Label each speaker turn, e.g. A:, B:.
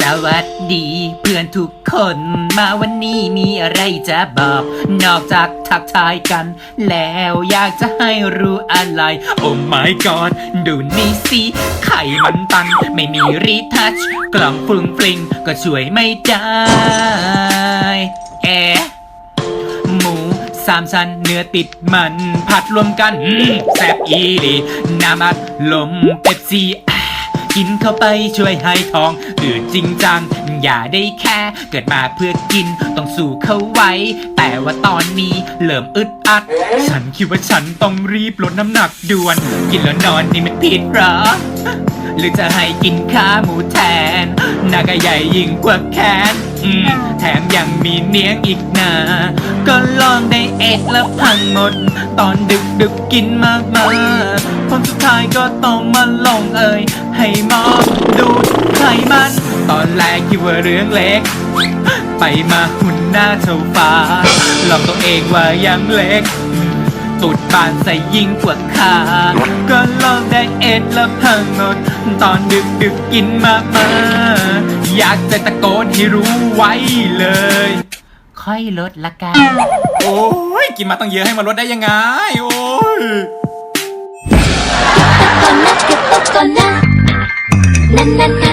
A: สวัสดีเพื่อนทุกคนมาวันนี้มีอะไรจะบอก นอกจากทักทายกัน แล้วอยากจะให้รู้อะไร โอ้ my god ดูนี่สิไข่มันตัน ไม่มีรีทัช กล่องฟรุงฟริงก็ช่วยไม่ได้เอ๊ะหมูสามชั้นเนื้อติดมัน ผัดรวมกัน แซ่บอีหลีน้ำอัดลมเป๊ปซี่ กินเข้าไปช่วยให้ท้องอืดจริงจัง อย่าได้แค่เกิดมาเพื่อกินต้องสู้เข้าไว้ แต่ว่าตอนนี้เริ่มอึดอัด ฉันคิดว่าฉันต้องรีบลดน้ำหนักด่วน กินแล้วนอนนี่มันผิดหรอ หรือจะให้กินขาหมูแทนหน้าก็ใหญ่ยิ่งกว่าแขนแถมยังมีเนียงอีกนะ ก็ลองได้เอ็ดแล้วพังหมด ตอนดึกดึกกินมากมาผลสุดท้ายก็ต้องมาลงเอ่ยให้มอดูดไขมัน ตอนแรกคิดว่าเรื่องเล็ก ไปมาหุ่นหน้าเท่าฟ้าหลอกตัวเองว่ายังเล็กตุดบานใส่ยิ่งกว่าขาก็ลองได้เอ็ดแล้วพังหมด ตอนดึกดึกกินมากมาอยากจะตะโกนให้รู้ไว้เลย ค่อยลดละกัน
B: โอ้ยกินมาตั้งเยอะให้มันลดได้ยังไง โอ้ย
C: Coconut, que coconut. Na na na,